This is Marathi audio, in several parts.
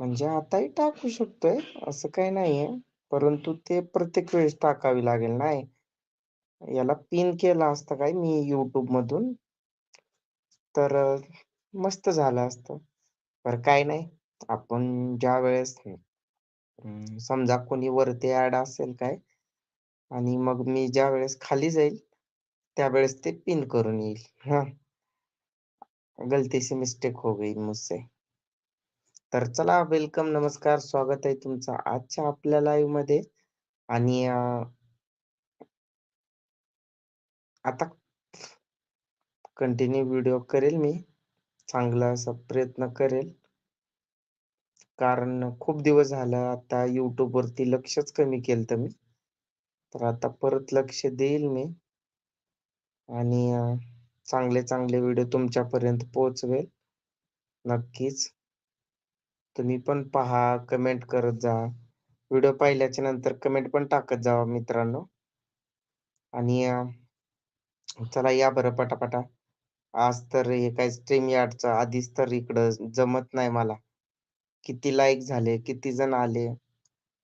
म्हणजे आताही टाकू शकतोय असं काही नाहीये. परंतु ते प्रत्येक वेळेस टाकावी लागेल नाही याला पिन केला असता काय मी युट्यूब मधून? तर मस्त झालं असतं. पर काय नाही. आपण ज्या वेळेस समजा कोणी वरती ऍड असेल काय? आणि मग मी ज्या वेळेस खाली जाईल त्यावेळेस ते पिन करून येईल. हा. गलती से मिस्टेक हो गई मुझसे. तर चला वेलकम नमस्कार स्वागत आहे तुमचं आजच्या आपल्या लाईव्हमध्ये. आणि आता कंटिन्यू व्हिडिओ करेल मी. चांगला असा प्रयत्न करेल. कारण खूप दिवस झालं आता युट्यूब वरती लक्षच कमी केलं मी. तर आता परत लक्ष देईल मी. आणि चांगले चांगले व्हिडिओ तुमच्यापर्यंत पोहोचवेल. नक्कीच. तुम्ही पण पहा कमेंट करत जा. व्हिडिओ पाहिल्याच्या नंतर कमेंट पण टाकत जावा मित्रांनो. आणि चला या बरं पटापटा. आज तर हे काय स्ट्रीम यार्डचं आधीच तर इकडं जमत नाही मला. किती लाईक झाले किती जण आले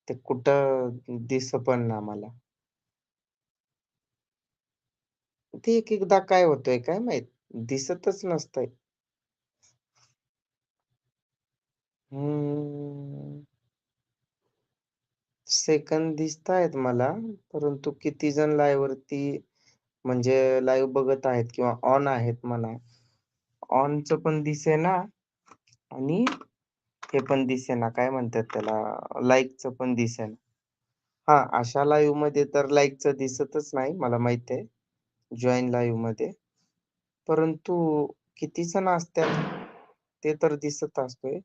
ते कुठं दिस पण ना मला. ते एक एकदा काय होतंय काय माहीत? दिसतच नसतंय. हम्म. सेकंद दिसतायत मला परंतु किती जण लाईव्ह वरती म्हणजे लाईव्ह बघत आहेत किंवा ऑन आहेत म्हणा. ऑनच पण दिसेना आणि हे पण दिसेना काय म्हणतात त्याला? लाईकच पण दिसेना. हा अशा लाईव्हमध्ये तर लाईकच दिसतच नाही मला माहीत आहे. जॉईन लाईव्हमध्ये. परंतु किती जण असतात ते तर दिसत असतोय.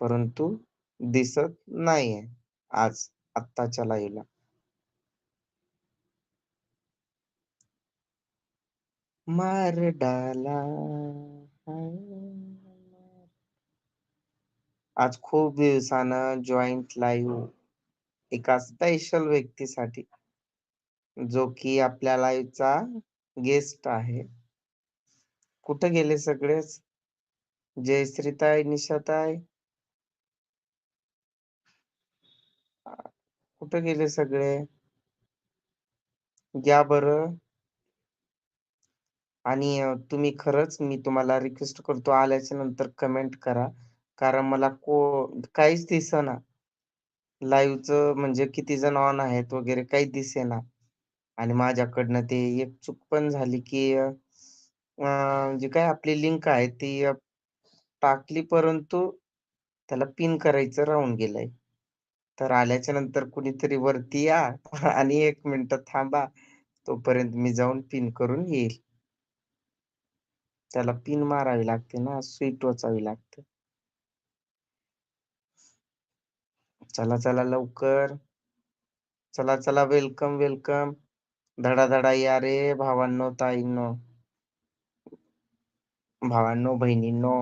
परंतु दिसत नाहीये आज आत्ताच्या लाईव्हला मार डाला. आज खूप दिवसानं जॉईंट लाईव्ह एका स्पेशल व्यक्तीसाठी जो की आपल्या लाईव्हचा गेस्ट आहे. कुठं गेले सगळेच? जयश्रीताई निशाताय कुठे गेले सगळे? या बर. आणि तुम्ही खरंच मी तुम्हाला रिक्वेस्ट करतो आल्याच्यानंतर कमेंट करा. कारण मला को काहीच दिसना. लाईव्हच म्हणजे किती जण ऑन आहेत वगैरे काही दिसेना. आणि माझ्याकडनं ते एक चूक पण झाली की जी काय आपली लिंक आहे ती टाकली परंतु त्याला पिन करायचं राहून गेलंय. तर आल्याच्यानंतर कुणीतरी वरती या आणि एक मिनिट थांबा. तोपर्यंत मी जाऊन पिन करून येईल. त्याला पिन मारावी लागते ना स्वीट वाचावी लागते. चला चला लवकर. चला चला वेलकम वेलकम धडा धडा या रे भावांनो ताईंनो. भावांनो बहिणींनो.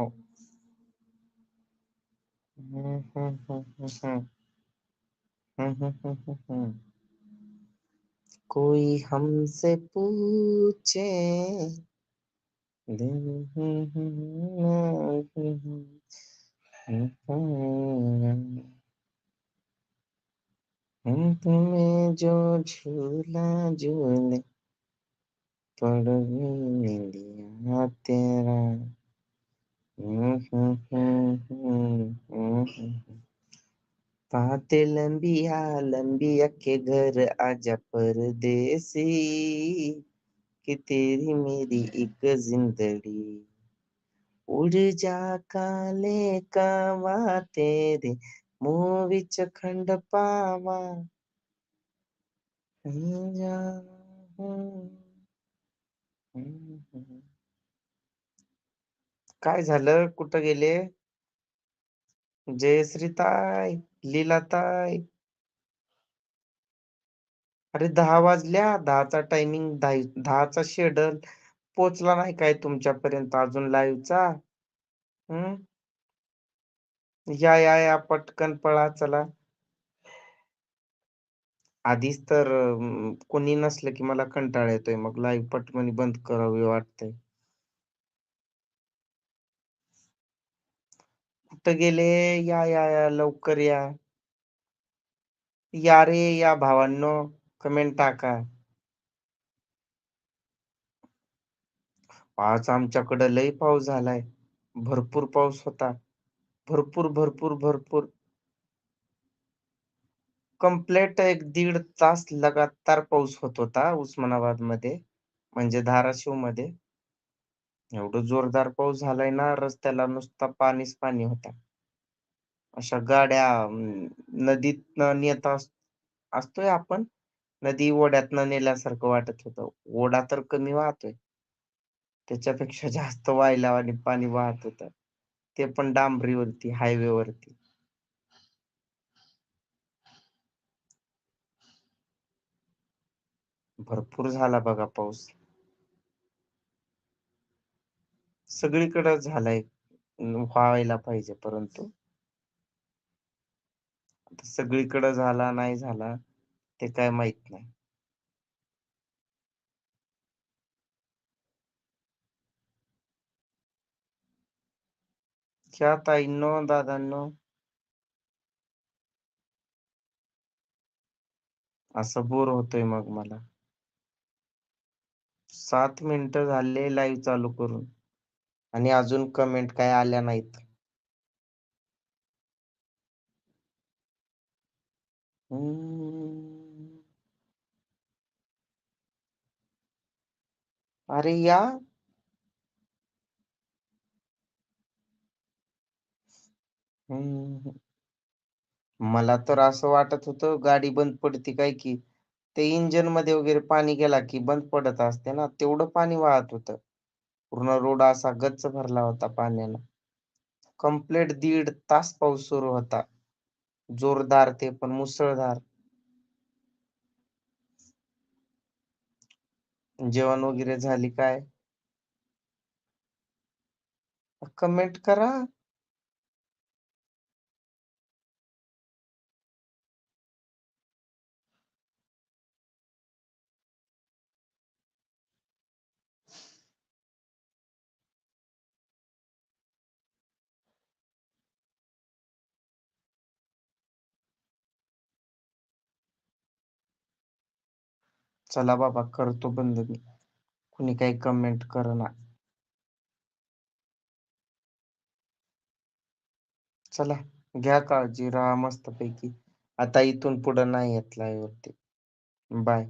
कोई हमसे पूछे दिल तुम्हें जो झूला झूले पड़ गई तेरा हम्म, हम्म, हम्म, हम्म, हम्म. बातें लंबिया लंबिया के घर आजा परदेसी। कि तेरी मेरी एक जिंदड़ी। उड़ जा काले कावा तेरे मुंह विच खंड पावा। जा काय झालं? कुठं गेले? जयश्रीताई लीलाताई अरे दहा वाजल्या. दहाचा टायमिंग दहाचा शेड्यूल पोचला नाही काय तुमच्यापर्यंत अजून लाईव्हचा हम्म या या या पटकन पळा चला. आधीच तर कोणी नसलं की मला कंटाळा येतोय. मग लाईव्ह पटकन बंद करावी वाटतंय कुठं गेले? या या या लवकर या. या रे या भावांनो कमेंट टाका. आज आमच्याकडं लय पाऊस झालाय. भरपूर पाऊस होता. भरपूर भरपूर भरपूर. कंप्लेट एक दीड तास लगातार पाऊस होत होता उस्मानाबादमध्ये म्हणजे धाराशिवमध्ये एवढं जोरदार पाऊस झालाय ना रस्त्याला नुसता पाणीच पाणी होता. अशा गाड्या नदीत नेत असतोय आपण. नदी ओढ्यात नेल्यासारखं वाटत होतं. ओढा तर कमी वाहतोय. त्याच्यापेक्षा जास्त व्हायला आणि पाणी वाहत होत. ते पण डांबरीवरती हायवे वरती भरपूर झाला बघा पाऊस. सगळीकडे झालाय व्हायला पाहिजे परंतु. सगळीकडे झाला नाही झाला ते काय माहीत नाही. क्या ताईंनो दादांनो? असं बोर होतोय मग मला. सात मिनिटं झाले लाईव्ह चालू करून. आणि अजून कमेंट काय आल्या नाहीत? अरे या. मला तर असं वाटत होतं गाडी बंद पडती काय की ते इंजनमध्ये वगैरे पाणी गेला की बंद पडत असते ना तेवढं पाणी वाहत होतं. पूर्ण रोड असा गच्च भरला होता पाण्यानं. कंप्लीट दीड तास पाऊस सुरू होता. जोरदार ते पण मुसळधार. जेवण वगैरे झाली काय? कमेंट करा. चला बाबा करतो बंद मी. कुणी काही कमेंट करना. चला घ्या काळजी राहा मस्त पैकी आता इथून पुढं नाही येत लाईव्ह वरती. बाय